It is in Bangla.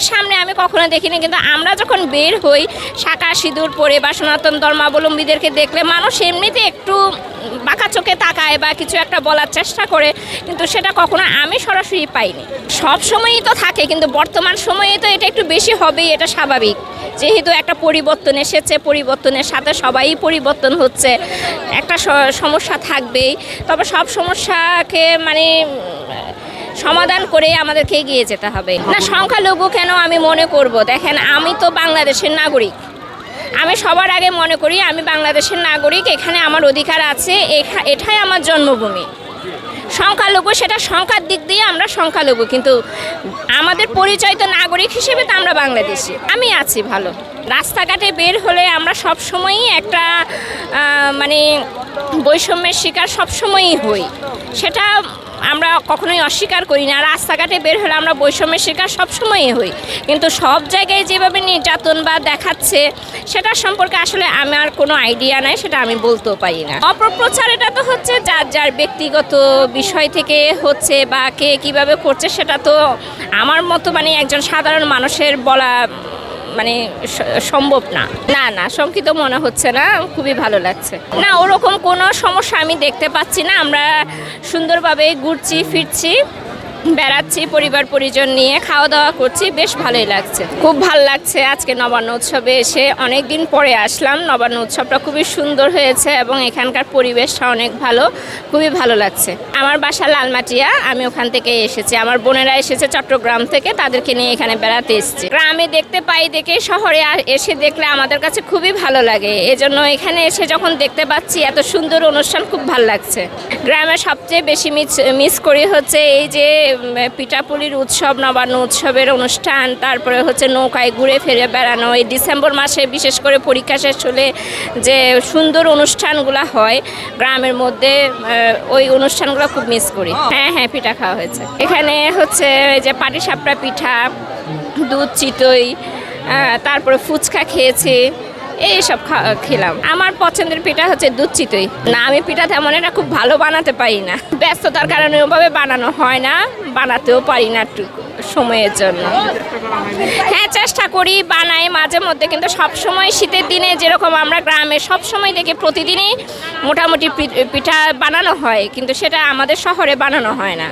চোখের সামনে আমি কখনো দেখিনি, কিন্তু আমরা যখন বের হই শাঁকা সিঁদুর পরে বা সনাতন ধর্মাবলম্বীদেরকে দেখলে মানুষ এমনিতে একটু বাঁকা চোখে তাকায় বা কিছু একটা বলার চেষ্টা করে, কিন্তু সেটা কখনো আমি সরাসরি পাইনি। সব সময়ই তো থাকে, কিন্তু বর্তমান সময়ে তো এটা একটু বেশি হবেই, এটা স্বাভাবিক। যেহেতু একটা পরিবর্তন এসেছে, পরিবর্তনের সাথে সবাই পরিবর্তন হচ্ছে, একটা সমস্যা থাকবেই। তবে সব সমস্যাকে মানে সমাধান করে আমাদেরকে এগিয়ে যেতে হবে। না, সংখ্যালঘু কেন আমি মনে করব? দেখেন, আমি তো বাংলাদেশের নাগরিক। আমি সবার আগে মনে করি আমি বাংলাদেশের নাগরিক, এখানে আমার অধিকার আছে এটাই আমার জন্মভূমি। সংখ্যালঘু, সেটা সংখ্যার দিক দিয়ে আমরা সংখ্যালঘু, কিন্তু আমাদের পরিচয় তো নাগরিক হিসেবে তো আমরা বাংলাদেশি। আমি আছি ভালো। রাস্তাঘাটে বের হলে আমরা সব সময়ই একটা মানে বৈষম্যের শিকার সব সময়ই হই। সেটা আমরা কখনোই অস্বীকার করি না। রাস্তাঘাটে বের হলে আমরা বৈষম্যের শিকার সবসময়ই হই। কিন্তু সব জায়গায় যেভাবে নির্যাতন বা দেখাচ্ছে সেটা সম্পর্কে আসলে আমার কোনো আইডিয়া নাই, সেটা আমি বলতেও পারি না। অপপ্রচার এটা তো হচ্ছে যার যার ব্যক্তিগত বিষয় থেকে হচ্ছে বা কে কীভাবে করছে, সেটা তো আমার মতো মানে একজন সাধারণ মানুষের বলা মানে সম্ভব না। না না, শঙ্কিত মনে হচ্ছে না, খুবই ভালো লাগছে। না, ওরকম কোনো সমস্যা আমি দেখতে পাচ্ছি না, আমরা সুন্দরভাবে ঘুরছি, ফিরছি। বেড়াচ্ছি, পরিবার, পরিজন নিয়ে খাওয়া দাওয়া করছি, বেশ ভালোই লাগছে। খুব ভালো লাগছে আজকে নবান্ন উৎসবে এসে। অনেক দিন পরে আসলাম, নবান্ন উৎসবটা খুবই সুন্দর হয়েছে এবং এখানকার পরিবেশটা অনেক ভালো, খুবই ভালো লাগছে। আমার বাসা লালমাটিয়া, আমি ওখান থেকে এসেছি। আমার বোনেরা এসেছে চট্টগ্রাম থেকে, তাদেরকে নিয়ে এখানে বেড়াতে এসেছি। গ্রামে দেখতে পাই, দেখে শহরে এসে দেখলে আমাদের কাছে খুবই ভালো লাগে। এজন্য এখানে এসে যখন দেখতে পাচ্ছি, এত সুন্দর অনুষ্ঠান, খুব ভালো লাগছে। গ্রামে সবচেয়ে বেশি মিস মিস করি হচ্ছে এই যে পিঠাপুলির উৎসব নবান্ন উৎসবের অনুষ্ঠান তারপরে হচ্ছে নৌকায় ঘুরে ফিরে বেড়ানো। এই ডিসেম্বর মাসে বিশেষ করে পরীক্ষা শেষ হলে যে সুন্দর অনুষ্ঠানগুলো হয় গ্রামের মধ্যে ওই অনুষ্ঠানগুলো খুব মিস করি। হ্যাঁ হ্যাঁ পিঠা খাওয়া হয়েছে। এখানে হচ্ছে যে পাটিসাপটা পিঠা দুধ চিতই তারপরে ফুচকা খেয়েছি। এইসব খেলাম। আমার পছন্দের পিঠা হচ্ছে দুধ চিতই। না, আমি পিঠা তেমন এটা খুব ভালো বানাতে পারি না। ব্যস্ততার কারণে ওভাবে বানানো হয় না, বানাতেও পারি না সময়ের জন্য। হ্যাঁ চেষ্টা করি, বানাই মাঝে মধ্যে, কিন্তু সব সময় শীতের দিনে যেরকম আমরা গ্রামে সব সময় দেখি প্রতিদিনই মোটামুটি পিঠা বানানো হয়, কিন্তু সেটা আমাদের শহরে বানানো হয় না।